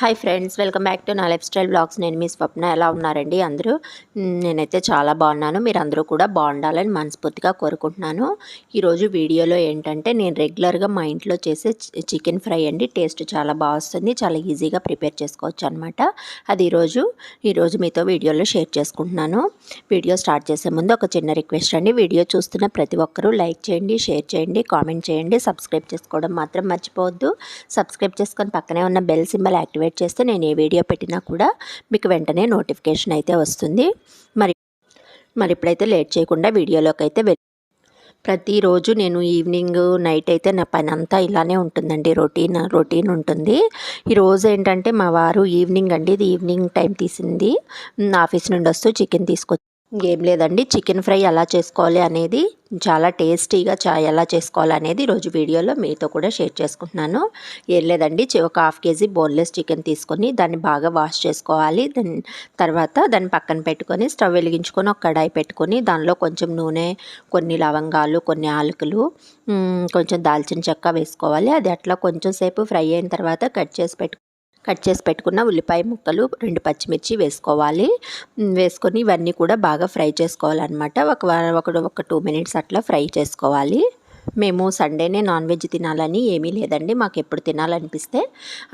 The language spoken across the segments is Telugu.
Hi friends welcome back to నా లైఫ్ స్టైల్ బ్లాగ్స్ నేను మీ స్వప్న ఎలా ఉన్నారండి అందరూ? నేనైతే చాలా బాగున్నాను. మీరు అందరూ కూడా బాగుండాలని మనస్ఫూర్తిగా కోరుకుంటున్నాను. ఈరోజు వీడియోలో ఏంటంటే నేను రెగ్యులర్గా మా ఇంట్లో చేసే చికెన్ ఫ్రై అండి. టేస్ట్ చాలా బాగా వస్తుంది. చాలా ఈజీగా ప్రిపేర్ చేసుకోవచ్చు అనమాట అది ఈరోజు ఈరోజు మీతో వీడియోలో షేర్ చేసుకుంటున్నాను. వీడియో స్టార్ట్ చేసే ముందు ఒక చిన్న రిక్వెస్ట్ అండి. వీడియో చూస్తున్న ప్రతి ఒక్కరూ లైక్ చేయండి షేర్ చేయండి కామెంట్ చేయండి. సబ్స్క్రైబ్ చేసుకోవడం మాత్రం మర్చిపోవద్దు. సబ్స్క్రైబ్ చేసుకొని పక్కనే ఉన్న బెల్ సింబల్ యాక్టివేట్ చేస్తే నేను ఏ వీడియో పెట్టినా కూడా మీకు వెంటనే నోటిఫికేషన్ అయితే వస్తుంది. మరి మరి ఇప్పుడైతే లేట్ చేయకుండా వీడియోలోకి అయితే వెళ్ ప్రతిరోజు నేను ఈవినింగ్ నైట్ అయితే నా పని అంతా ఇలానే ఉంటుందండి. రొటీన్ రొటీన్ ఉంటుంది. ఈరోజు ఏంటంటే మా వారు ఈవినింగ్ అండి. ఇది ఈవినింగ్ టైం తీసింది. ఆఫీస్ నుండి వస్తూ చికెన్ తీసుకొచ్చి ఇంకేం లేదండి. చికెన్ ఫ్రై ఎలా చేసుకోవాలి అనేది చాలా టేస్టీగా చా ఎలా చేసుకోవాలి అనేది ఈరోజు వీడియోలో మీతో కూడా షేర్ చేసుకుంటున్నాను. ఏం లేదండి. ఒక హాఫ్ కేజీ బోన్లెస్ చికెన్ తీసుకొని దాన్ని బాగా వాష్ చేసుకోవాలి. దాని తర్వాత దాన్ని పక్కన పెట్టుకొని స్టవ్ వెలిగించుకొని ఒక కడాయి పెట్టుకొని దానిలో కొంచెం నూనె కొన్ని లవంగాలు కొన్ని ఆలుకలు కొంచెం దాల్చిన చెక్క వేసుకోవాలి. అది అట్లా కొంచెం సేపు ఫ్రై అయిన తర్వాత కట్ చేసి పెట్టు కట్ చేసి పెట్టుకున్న ఉల్లిపాయ ముక్కలు రెండు పచ్చిమిర్చి వేసుకోవాలి. వేసుకొని ఇవన్నీ కూడా బాగా ఫ్రై చేసుకోవాలన్నమాట. ఒక ఒక ఒక టూ మినిట్స్ అట్లా ఫ్రై చేసుకోవాలి. మేము సండేనే నాన్ వెజ్ తినాలని ఏమీ లేదండి. మాకు ఎప్పుడు తినాలనిపిస్తే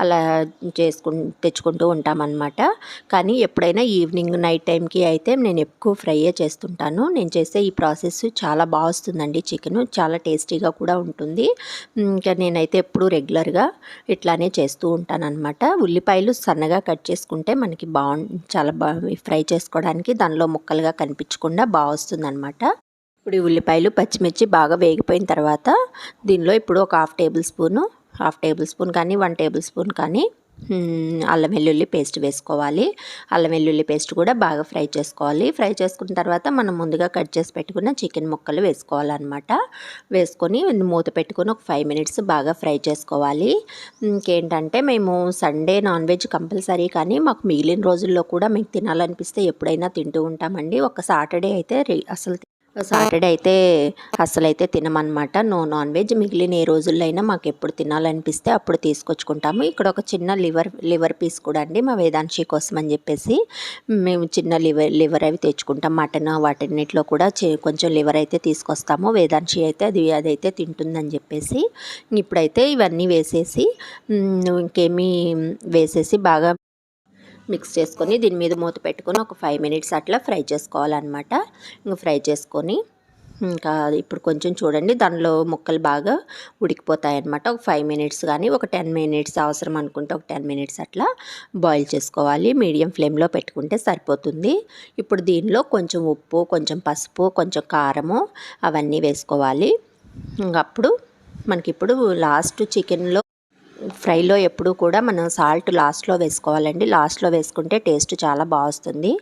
అలా చేసుకు తెచ్చుకుంటూ ఉంటామన్నమాట. కానీ ఎప్పుడైనా ఈవినింగ్ నైట్ టైంకి అయితే నేను ఎక్కువ ఫ్రైయే చేస్తుంటాను. నేను చేసే ఈ ప్రాసెస్ చాలా బాగా వస్తుందండి చికెన్. చాలా టేస్టీగా కూడా ఉంటుంది. ఇంకా నేనైతే ఎప్పుడు రెగ్యులర్గా ఇట్లానే చేస్తూ ఉంటానన్నమాట. ఉల్లిపాయలు సన్నగా కట్ చేసుకుంటే మనకి బాగు చాలా బాగా ఫ్రై చేసుకోవడానికి దానిలో ముక్కలుగా కనిపించకుండా బాగా వస్తుందన్నమాట. ఇప్పుడు ఈ ఉల్లిపాయలు పచ్చిమిర్చి బాగా వేగిపోయిన తర్వాత దీనిలో ఇప్పుడు ఒక half tablespoon half tablespoon కానీ వన్ టేబుల్ స్పూన్ కానీ అల్లం వెల్లుల్లి పేస్ట్ వేసుకోవాలి. అల్లం వెల్లుల్లి పేస్ట్ కూడా బాగా ఫ్రై చేసుకోవాలి. ఫ్రై చేసుకున్న తర్వాత మనం ముందుగా కట్ చేసి పెట్టుకున్న చికెన్ ముక్కలు వేసుకోవాలన్నమాట. వేసుకొని మూత పెట్టుకొని ఒక ఫైవ్ మినిట్స్ బాగా ఫ్రై చేసుకోవాలి. ఇంకేంటంటే మేము సండే నాన్ వెజ్ కంపల్సరీ కానీ మాకు మిగిలిన రోజుల్లో కూడా మీకు తినాలనిపిస్తే ఎప్పుడైనా తింటూ ఉంటామండి. ఒక సాటర్డే అయితే అసలు సాటర్డే అయితే అసలైతే తినమనమాట తినమన్నమాట. No non veg. మిగిలిన ఏ రోజుల్లో అయినా మాకు ఎప్పుడు తినాలనిపిస్తే అప్పుడు తీసుకొచ్చుకుంటాము. ఇక్కడ ఒక చిన్న లివర్ లివర్ పీస్ కూడా అండి మా వేదాంశి కోసం అని చెప్పేసి మేము చిన్న లివర్ లివర్ అవి తెచ్చుకుంటాం. మటన్ వాటన్నిటిలో కూడా కొంచెం లివర్ అయితే తీసుకొస్తాము. వేదాంశి అయితే అది అదైతే తింటుందని చెప్పేసి ఇప్పుడైతే ఇవన్నీ వేసేసి ఇంకేమీ వేసేసి బాగా మిక్స్ చేసుకొని దీని మీద మూత పెట్టుకొని ఒక ఫైవ్ మినిట్స్ అట్లా ఫ్రై చేసుకోవాలన్నమాట. ఇంకా ఫ్రై చేసుకొని ఇంకా ఇప్పుడు కొంచెం చూడండి దానిలో ముక్కలు బాగా ఉడికిపోతాయి అన్నమాట ఒక ఫైవ్ మినిట్స్ కానీ ఒక టెన్ మినిట్స్ అవసరం అనుకుంటే ఒక టెన్ మినిట్స్ అట్లా బాయిల్ చేసుకోవాలి. మీడియం ఫ్లేమ్లో పెట్టుకుంటే సరిపోతుంది. ఇప్పుడు దీనిలో కొంచెం ఉప్పు కొంచెం పసుపు కొంచెం కారము అవన్నీ వేసుకోవాలి. ఇంకా అప్పుడు మనకి ఇప్పుడు లాస్ట్ చికెన్లో ఫ్రైలో ఎప్పుడు కూడా మనం సాల్ట్ లాస్ట్లో వేసుకోవాలండి. లాస్ట్లో వేసుకుంటే టేస్ట్ చాలా బాగుస్తుంది.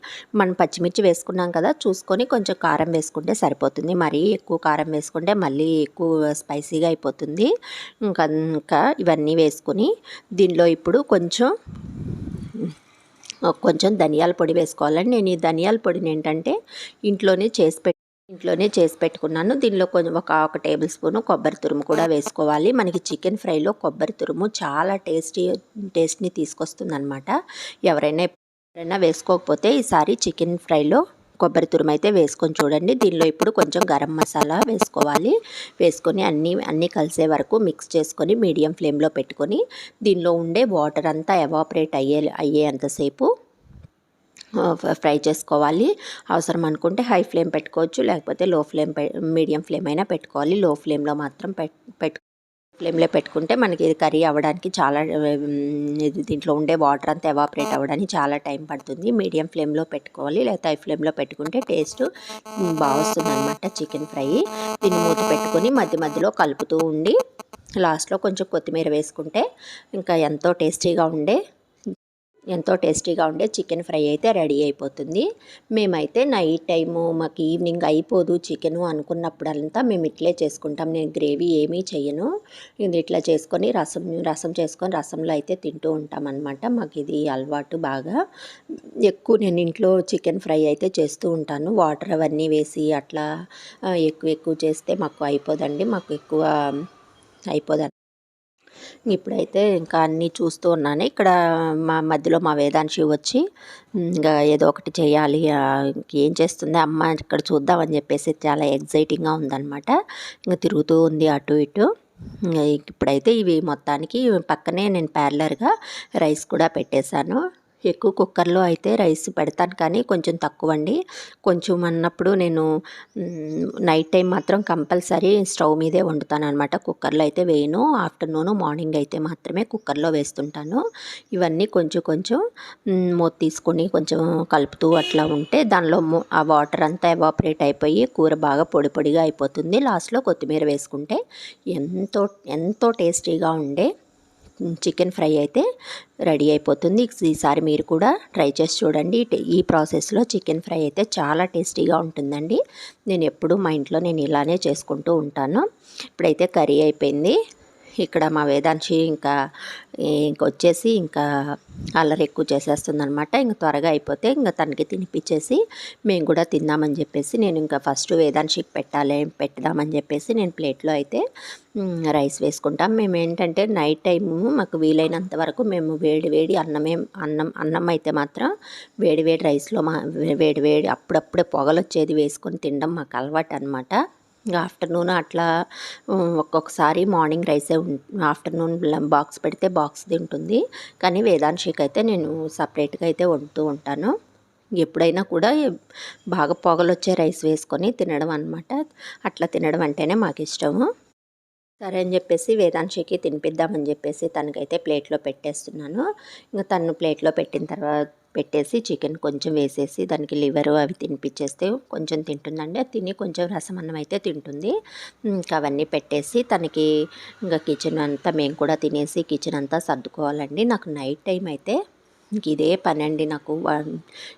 మనం పచ్చిమిర్చి వేసుకున్నాం కదా చూసుకొని కొంచెం కారం వేసుకుంటే సరిపోతుంది. మరీ ఎక్కువ కారం వేసుకుంటే మళ్ళీ ఎక్కువ స్పైసీగా అయిపోతుంది. ఇంకా ఇంకా ఇవన్నీ వేసుకొని దీనిలో ఇప్పుడు కొంచెం కొంచెం ధనియాల పొడి వేసుకోవాలండి. నేను ఈ ధనియాల పొడిని ఏంటంటే ఇంట్లోనే చేసి పెట్టి ఇంట్లోనే చేసి పెట్టుకున్నాను. దీనిలో కొంచెం ఒక ఒక టేబుల్ స్పూన్ కొబ్బరి తురుము కూడా వేసుకోవాలి. మనకి చికెన్ ఫ్రైలో కొబ్బరి తురుము చాలా టేస్టీ టేస్ట్ని తీసుకొస్తుంది అనమాట ఎవరైనా ఎవరైనా వేసుకోకపోతే ఈసారి చికెన్ ఫ్రైలో కొబ్బరి తురుము అయితే వేసుకొని చూడండి. దీనిలో ఇప్పుడు కొంచెం గరం మసాలా వేసుకోవాలి. వేసుకొని అన్నీ అన్నీ కలిసే వరకు మిక్స్ చేసుకొని మీడియం ఫ్లేమ్లో పెట్టుకొని దీనిలో ఉండే వాటర్ అంతా ఎవాపరేట్ అయ్యే అయ్యేంతసేపు ఫ్రై చేసుకోవాలి. అవసరం అనుకుంటే హై ఫ్లేమ్ పెట్టుకోవచ్చు. లేకపోతే లో ఫ్లేమ్ పె మీడియం ఫ్లేమ్ అయినా పెట్టుకోవాలి. లో ఫ్లేమ్లో మాత్రం పెట్ పెట్టు ఫ్లేమ్లో పెట్టుకుంటే మనకి ఇది కర్రీ అవ్వడానికి చాలా దీంట్లో ఉండే వాటర్ అంతా ఎవాపరేట్ అవ్వడానికి చాలా టైం పడుతుంది. మీడియం ఫ్లేమ్లో పెట్టుకోవాలి. లేకపోతే హై ఫ్లేమ్లో పెట్టుకుంటే టేస్ట్ బాగా వస్తుంది అనమాట చికెన్ ఫ్రై. దీన్ని మూత పెట్టుకొని మధ్య మధ్యలో కలుపుతూ ఉండి లాస్ట్లో కొంచెం కొత్తిమీర వేసుకుంటే ఇంకా ఎంతో టేస్టీగా ఉండే ఎంతో టేస్టీగా ఉండే చికెన్ ఫ్రై అయితే రెడీ అయిపోతుంది. మేమైతే నైట్ టైము మాకు ఈవినింగ్ అయిపోదు చికెను అనుకున్నప్పుడంతా మేము ఇట్లే చేసుకుంటాం. నేను గ్రేవీ ఏమీ చేయను ఇది ఇట్లా చేసుకొని రసం రసం చేసుకొని రసంలో అయితే తింటూ ఉంటాం అనమాట మాకు ఇది అలవాటు బాగా. ఎక్కువ నేను ఇంట్లో చికెన్ ఫ్రై అయితే చేస్తూ ఉంటాను. వాటర్ అవన్నీ వేసి అట్లా ఎక్కువ ఎక్కువ చేస్తే మాకు అయిపోదండి. మాకు ఎక్కువ అయిపోదండి. ఇప్పుడైతే ఇంకా అన్నీ చూస్తూ ఉన్నాను. ఇక్కడ మా మధ్యలో మా వేదాంశి వచ్చి ఇంకా ఏదో ఒకటి చేయాలి. ఏం చేస్తుంది? అమ్మ ఇక్కడ చూద్దామని చెప్పేసి చాలా ఎగ్జైటింగ్గా ఉందన్నమాట. ఇంకా తిరుగుతూ ఉంది అటు ఇటు. ఇప్పుడైతే ఇవి మొత్తానికి పక్కనే నేను ప్యారలర్గా రైస్ కూడా పెట్టేశాను. ఎక్కువ కుక్కర్లో అయితే రైస్ పెడతాను కానీ కొంచెం తక్కువ అండి కొంచెం అన్నప్పుడు నేను నైట్ టైం మాత్రం కంపల్సరీ స్టవ్ మీదే వండుతాను అనమాట కుక్కర్లో అయితే వేయను. ఆఫ్టర్నూన్ మార్నింగ్ అయితే మాత్రమే కుక్కర్లో వేస్తుంటాను. ఇవన్నీ కొంచెం కొంచెం మూత తీసుకొని కొంచెం కలుపుతూ అట్లా ఉంటే దానిలో ఆ వాటర్ అంతా ఎవాపరేట్ అయిపోయి కూర బాగా పొడి పొడిగా అయిపోతుంది. లాస్ట్లో కొత్తిమీర వేసుకుంటే ఎంతో ఎంతో టేస్టీగా ఉండే చికెన్ ఫ్రై అయితే రెడీ అయిపోతుంది. ఈసారి మీరు కూడా ట్రై చేసి చూడండి. ఈ ప్రాసెస్లో చికెన్ ఫ్రై అయితే చాలా టేస్టీగా ఉంటుందండి. నేను ఎప్పుడు మా ఇంట్లో నేను ఇలానే చేసుకుంటూ ఉంటాను. ఇప్పుడైతే కర్రీ అయిపోయింది. ఇక్కడ మా వేదాంశి ఇంకా ఇంకొచ్చేసి ఇంకా అల్లరి ఎక్కువ చేసేస్తుంది అనమాట ఇంకా త్వరగా అయిపోతే ఇంకా తనకి తినిపించేసి మేము కూడా తిందామని చెప్పేసి నేను ఇంకా ఫస్ట్ వేదాంశికి పెట్టాలి పెట్టదామని చెప్పేసి నేను ప్లేట్లో అయితే రైస్ వేసుకుంటాం. మేము ఏంటంటే నైట్ టైము మాకు వీలైనంత వరకు మేము వేడి వేడి అన్నమే అన్నం అన్నం అయితే మాత్రం వేడి వేడి రైస్లో మా వేడి వేడి అప్పుడప్పుడే పొగలు వచ్చేది వేసుకొని తినడం మాకు అలవాటు అనమాట ఆఫ్టర్నూన్ అట్లా ఒక్కొక్కసారి మార్నింగ్ రైసే ఆఫ్టర్నూన్ బాక్స్ పెడితే బాక్స్ తింటుంది. కానీ వేదాంశికి అయితే నేను సపరేట్గా అయితే వండుతూ ఉంటాను. ఎప్పుడైనా కూడా బాగా పొగలు వచ్చే రైస్ వేసుకొని తినడం అనమాట అట్లా తినడం అంటేనే మాకు ఇష్టము. సరే అని చెప్పేసి వేదాంశికి తినిపిద్దామని చెప్పేసి తనకైతే ప్లేట్లో పెట్టేస్తున్నాను. ఇంకా తను ప్లేట్లో పెట్టిన తర్వాత పెట్టేసి చికెన్ కొంచెం వేసేసి దానికి లివర్ అవి తినిపించేస్తే కొంచెం తింటుందండి. అది తిని కొంచెం రసం అన్నం అయితే తింటుంది. ఇంకా అవన్నీ పెట్టేసి తనకి ఇంకా కిచెన్ అంతా మేము కూడా తినేసి కిచెన్ అంతా సర్దుకోవాలండి. నాకు నైట్ టైం అయితే ఇంక ఇదే పని అండి నాకు. వన్-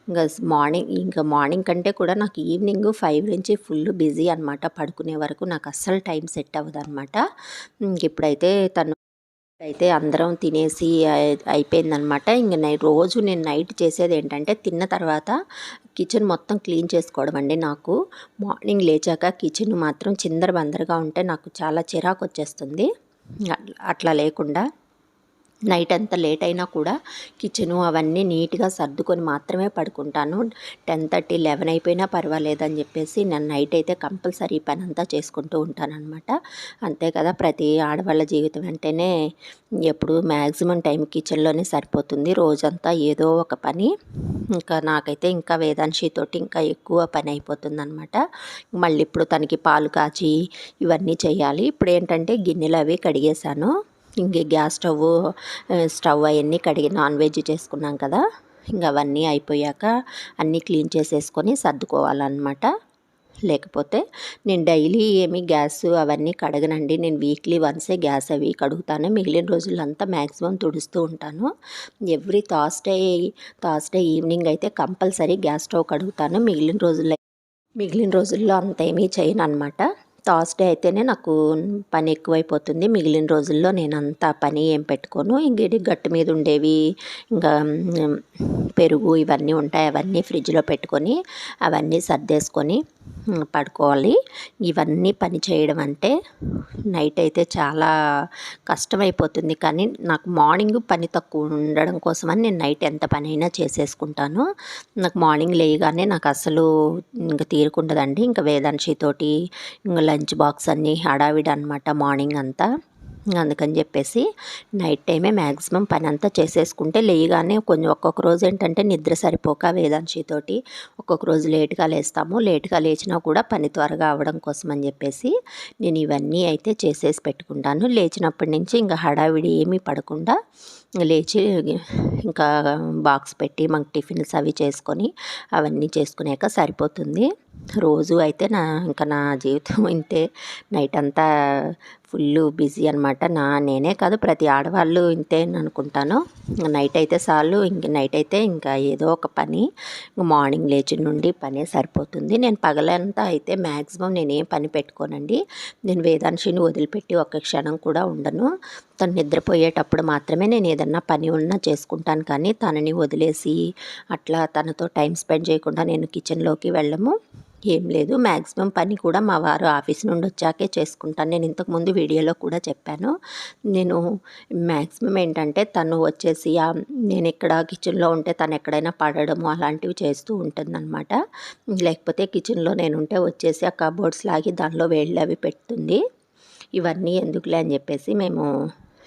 ఇంకా మార్నింగ్ ఇంకా మార్నింగ్ కంటే కూడా నాకు ఈవినింగ్ ఫైవ్ నుంచి ఫుల్ బిజీ అనమాట పడుకునే వరకు నాకు అస్సలు టైం సెట్ అవ్వదు అనమాట ఇప్పుడైతే తను అయితే అందరం తినేసి అయిపోయిందనమాట ఇంక నైట్ రోజు నేను నైట్ చేసేది ఏంటంటే తిన్న తర్వాత కిచెన్ మొత్తం క్లీన్ చేసుకోవడం అండి నాకు. మార్నింగ్ లేచాక కిచెన్ మాత్రం చిందర బందరగా ఉంటే నాకు చాలా చిరాకు వచ్చేస్తుంది అట్లా- అట్లా లేకుండా. నైట్ అంతా లేట్ అయినా కూడా కిచెను అవన్నీ నీట్గా సర్దుకొని మాత్రమే పడుకుంటాను. టెన్ థర్టీ లెవెన్ అయిపోయినా పర్వాలేదని చెప్పేసి నేను నైట్ అయితే కంపల్సరీ పని అంతా చేసుకుంటూ ఉంటానన్నమాట. అంతే కదా ప్రతి ఆడవాళ్ళ జీవితం అంటేనే ఎప్పుడు మ్యాక్సిమం టైం కిచెన్లోనే సరిపోతుంది. రోజంతా ఏదో ఒక పని. ఇంకా నాకైతే ఇంకా వేదాంశి తోటి ఇంకా ఎక్కువ పని అయిపోతుంది అనమాట మళ్ళీ ఇప్పుడు తనకి పాలు కాచి ఇవన్నీ చేయాలి. ఇప్పుడు ఏంటంటే గిన్నెలు అవి కడిగేశాను. ఇంక గ్యాస్ స్టవ్ స్టవ్ అవన్నీ కడిగి నాన్ వెజ్ చేసుకున్నాం కదా ఇంకా అవన్నీ అయిపోయాక అన్నీ క్లీన్ చేసేసుకొని సర్దుకోవాలన్నమాట. లేకపోతే నేను డైలీ ఏమి గ్యాస్ అవన్నీ కడగనండి. నేను వీక్లీ వన్సే గ్యాస్ అవి కడుగుతాను. మిగిలిన రోజులంతా మ్యాక్సిమం తుడుస్తూ ఉంటాను. ఎవ్రీ థాస్డే థాస్డే ఈవినింగ్ అయితే కంపల్సరీ గ్యాస్ స్టవ్ కడుగుతాను. మిగిలిన రోజుల్లో మిగిలిన రోజుల్లో అంత ఏమీ చేయను అనమాట థర్స్డే అయితేనే నాకు పని ఎక్కువైపోతుంది. మిగిలిన రోజుల్లో నేను అంత పని ఏం పెట్టుకోను. ఇంకేటి గట్టు మీద ఉండేవి ఇంకా పెరుగు ఇవన్నీ ఉంటాయి. అవన్నీ ఫ్రిడ్జ్లో పెట్టుకొని అవన్నీ సర్దేసుకొని పడుకోవాలి. ఇవన్నీ పని చేయడం అంటే నైట్ అయితే చాలా కష్టమైపోతుంది. కానీ నాకు మార్నింగ్ పని తక్కువ ఉండడం కోసమని నేను నైట్ ఎంత పని అయినా చేసేసుకుంటాను. నాకు మార్నింగ్ లేయగానే నాకు అసలు ఇంకా తీరుకుండదండి. ఇంకా వేదాంశితోటి ఇంకా లంచ్ బాక్స్ అన్నీ హడావిడి అనమాట మార్నింగ్ అంతా. అందుకని చెప్పేసి నైట్ టైమే మ్యాక్సిమం పని అంతా చేసేసుకుంటే లేయగానే కొంచెం ఒక్కొక్క రోజు ఏంటంటే నిద్ర సరిపోక వేదాంశితోటి ఒక్కొక్క రోజు లేట్గా లేస్తాము. లేట్గా లేచినా కూడా పని త్వరగా అవ్వడం కోసం అని చెప్పేసి నేను ఇవన్నీ అయితే చేసేసి పెట్టుకుంటాను. లేచినప్పటి నుంచి ఇంకా హడావిడి ఏమీ పడకుండా లేచి ఇంకా బాక్స్ పెట్టి మాకు టిఫిన్స్ అవి చేసుకొని అవన్నీ చేసుకునేక సరిపోతుంది. రోజు అయితే నా ఇంకా నా జీవితం ఇంతే. నైట్ అంతా ఫుల్ బిజీ అనమాట నా నేనే కాదు ప్రతి ఆడవాళ్ళు ఇంతే అనుకుంటాను. నైట్ అయితే చాలు ఇంక నైట్ అయితే ఇంకా ఏదో ఒక పని. మార్నింగ్ లేచి నుండి పనే సరిపోతుంది. నేను పగలంతా అయితే మ్యాక్సిమం నేనేం పని పెట్టుకోనండి. నేను వేదాంశిని వదిలిపెట్టి ఒక్క క్షణం కూడా ఉండను. తను నిద్రపోయేటప్పుడు మాత్రమే నేను ఏదన్నా పని ఉన్నా చేసుకుంటాను కానీ తనని వదిలేసి అట్లా తనతో టైం స్పెండ్ చేయకుండా నేను కిచెన్లోకి వెళ్ళము. ఏం లేదు. మ్యాక్సిమం పని కూడా మా వారు ఆఫీస్ నుండి వచ్చాకే చేసుకుంటాను. నేను ఇంతకుముందు వీడియోలో కూడా చెప్పాను. నేను మ్యాక్సిమం ఏంటంటే తను వచ్చేసి నేను ఇక్కడ కిచెన్లో ఉంటే తను ఎక్కడైనా పడడము అలాంటివి చేస్తూ ఉంటుందన్నమాట. లేకపోతే కిచెన్లో నేను ఉంటే వచ్చేసి ఆ కబోర్డ్స్ లాగి దానిలో వేళ్ళు అవి పెడుతుంది. ఇవన్నీ ఎందుకులే అని చెప్పేసి మేము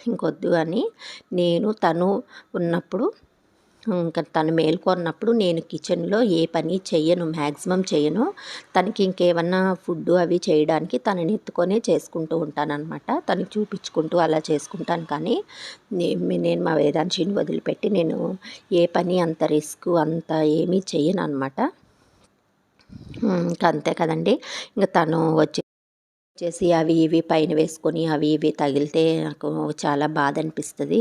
ఇంకొద్దు అని నేను తను ఉన్నప్పుడు ఇంకా తను మేల్కొన్నప్పుడు నేను కిచెన్లో ఏ పని చెయ్యను మ్యాక్సిమం చేయను తనకి ఇంకేమన్నా ఫుడ్ అవి చేయడానికి తనని ఎత్తుకొనే చేసుకుంటూ ఉంటానన్నమాట. తనకి చూపించుకుంటూ అలా చేసుకుంటాను కానీ నేను మా వేదాంశిని వదిలిపెట్టి నేను ఏ పని అంత రిస్క్ అంత ఏమీ చెయ్యను అనమాట ఇంకా అంతే కదండి. ఇంకా తను వచ్చి వచ్చేసి అవి ఇవి పైన వేసుకొని అవి ఇవి తగిలితే నాకు చాలా బాధ అనిపిస్తుంది.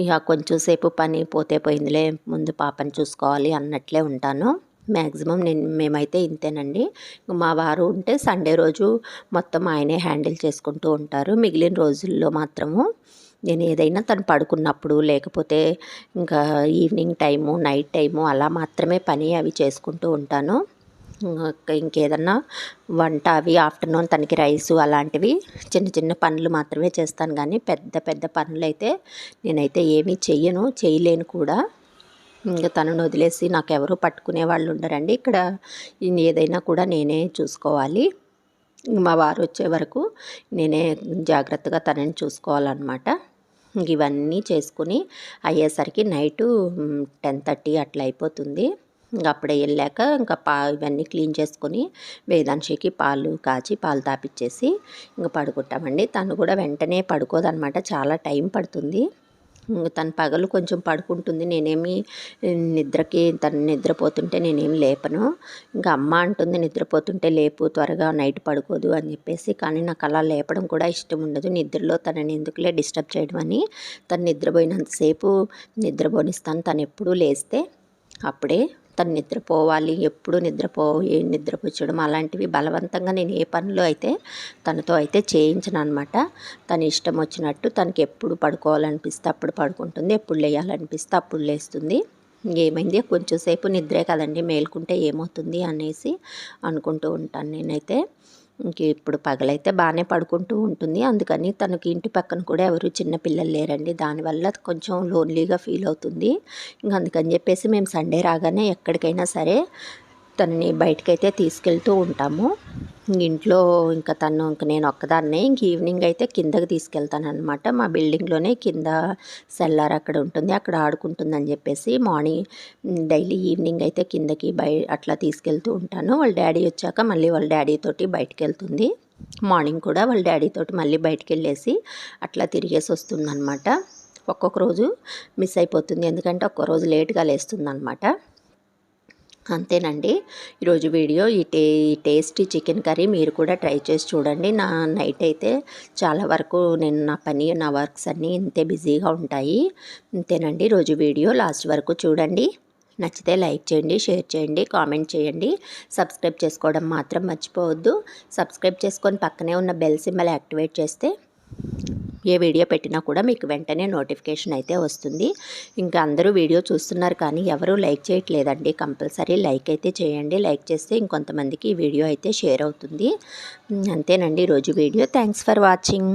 ఇక కొంచెం సేపు పని పోతే పోయిందిలే ముందు పాపని చూసుకోవాలి అన్నట్లే ఉంటాను. మ్యాక్సిమం నేను మేమైతే ఇంతేనండి. మా వారు ఉంటే సండే రోజు మొత్తం ఆయనే హ్యాండిల్ చేసుకుంటూ ఉంటారు. మిగిలిన రోజుల్లో మాత్రము నేను ఏదైనా తను పడుకున్నప్పుడు లేకపోతే ఇంకా ఈవినింగ్ టైము నైట్ టైము అలా మాత్రమే పని అవి చేసుకుంటూ ఉంటాను. ఇంకేదన్నా వంట అవి ఆఫ్టర్నూన్ తనకి రైసు అలాంటివి చిన్న చిన్న పనులు మాత్రమే చేస్తాను. కానీ పెద్ద పెద్ద పనులు అయితే నేనైతే ఏమీ చెయ్యను చేయలేను కూడా. ఇంకా తనను వదిలేసి నాకు ఎవరు పట్టుకునే వాళ్ళు ఉండరండి. ఇక్కడ ఏదైనా కూడా నేనే చూసుకోవాలి. మా వారు వచ్చే వరకు నేనే జాగ్రత్తగా తనని చూసుకోవాలన్నమాట. ఇవన్నీ చేసుకుని అయ్యేసరికి నైటు టెన్ థర్టీ అట్లా అయిపోతుంది. ఇంకా అప్పుడే వెళ్ళాక ఇంకా పా ఇవన్నీ క్లీన్ చేసుకొని వేదాంశికి పాలు కాచి పాలు తాపిచ్చేసి ఇంకా పడుకుంటామండి. తను కూడా వెంటనే పడుకోదనమాట. చాలా టైం పడుతుంది. ఇంక తను పగలు కొంచెం పడుకుంటుంది. నేనేమి నిద్రకి తను నిద్రపోతుంటే నేనేమి లేపను. ఇంకా అమ్మ అంటుంది నిద్రపోతుంటే లేపు త్వరగా నైట్ పడుకోదు అని చెప్పేసి. కానీ నాకు అలా లేపడం కూడా ఇష్టం ఉండదు. నిద్రలో తనని ఎందుకులే డిస్టర్బ్ చేయడం అని తను నిద్రపోయినంతసేపు నిద్రపోనిస్తాను. తను ఎప్పుడూ లేస్తే అప్పుడే తను నిద్రపోవాలి ఎప్పుడు నిద్రపో నిద్రపోచడం అలాంటివి బలవంతంగా నేను ఏ పనిలో అయితే తనతో అయితే చేయించను అనమాట తన ఇష్టం వచ్చినట్టు తనకి ఎప్పుడు పడుకోవాలనిపిస్తే అప్పుడు పడుకుంటుంది ఎప్పుడు లేయాలనిపిస్తే అప్పుడు లేస్తుంది. ఏమైంది? కొంచెం సేపు నిద్రే కదండి మేల్కుంటే ఏమవుతుంది అనేసి అనుకుంటూ ఉంటాను నేనైతే. ఇంక ఇప్పుడు పగలైతే బాగానే పడుకుంటూ ఉంటుంది. అందుకని తనకి ఇంటి పక్కన కూడా ఎవరు చిన్న పిల్లలు లేరండి. దానివల్ల కొంచెం లోన్లీగా ఫీల్ అవుతుంది. ఇంక అందుకని చెప్పేసి మేము సండే రాగానే ఎక్కడికైనా సరే తనని బయటకైతే తీసుకెళ్తూ ఉంటాము. ఇంట్లో ఇంకా తను ఇంక నేను ఒక్కదాన్నే ఇంక ఈవినింగ్ అయితే కిందకి తీసుకెళ్తాను అనమాట మా బిల్డింగ్లోనే కింద సెల్లార్ అక్కడ ఉంటుంది అక్కడ ఆడుకుంటుందని చెప్పేసి మార్నింగ్ డైలీ ఈవినింగ్ అయితే కిందకి బయ అట్లా తీసుకెళ్తూ ఉంటాను. వాళ్ళ డాడీ వచ్చాక మళ్ళీ వాళ్ళ డాడీ తోటి బయటకు వెళ్తుంది మార్నింగ్ కూడా వాళ్ళ డాడీ తోటి మళ్ళీ బయటికి వెళ్ళేసి అట్లా తిరిగేసి వస్తుందన్నమాట. ఒక్కొక్క రోజు మిస్ అయిపోతుంది ఎందుకంటే ఒక్కో రోజు లేట్గా లేస్తుంది అనమాట అంతేనండి. ఈరోజు వీడియో ఈ టే ఈ టేస్టీ చికెన్ కర్రీ మీరు కూడా ట్రై చేసి చూడండి. నా నైట్ అయితే చాలా వరకు నేను నా పని నా వర్క్స్ అన్నీ ఇంతే బిజీగా ఉంటాయి. అంతేనండి రోజు వీడియో లాస్ట్ వరకు చూడండి. నచ్చితే లైక్ చేయండి షేర్ చేయండి కామెంట్ చేయండి. సబ్స్క్రైబ్ చేసుకోవడం మాత్రం మర్చిపోవద్దు. సబ్స్క్రైబ్ చేసుకొని పక్కనే ఉన్న బెల్ సింబల్ యాక్టివేట్ చేస్తే ఏ వీడియో పెట్టినా కూడా మీకు వెంటనే నోటిఫికేషన్ అయితే వస్తుంది. ఇంకా అందరూ వీడియో చూస్తున్నారు కానీ ఎవరూ లైక్ చేయట్లేదండి. కంపల్సరీ లైక్ అయితే చేయండి. లైక్ చేస్తే ఇంకొంతమందికి ఈ వీడియో అయితే షేర్ అవుతుంది. అంతేనండి ఈరోజు వీడియో. Thanks for watching.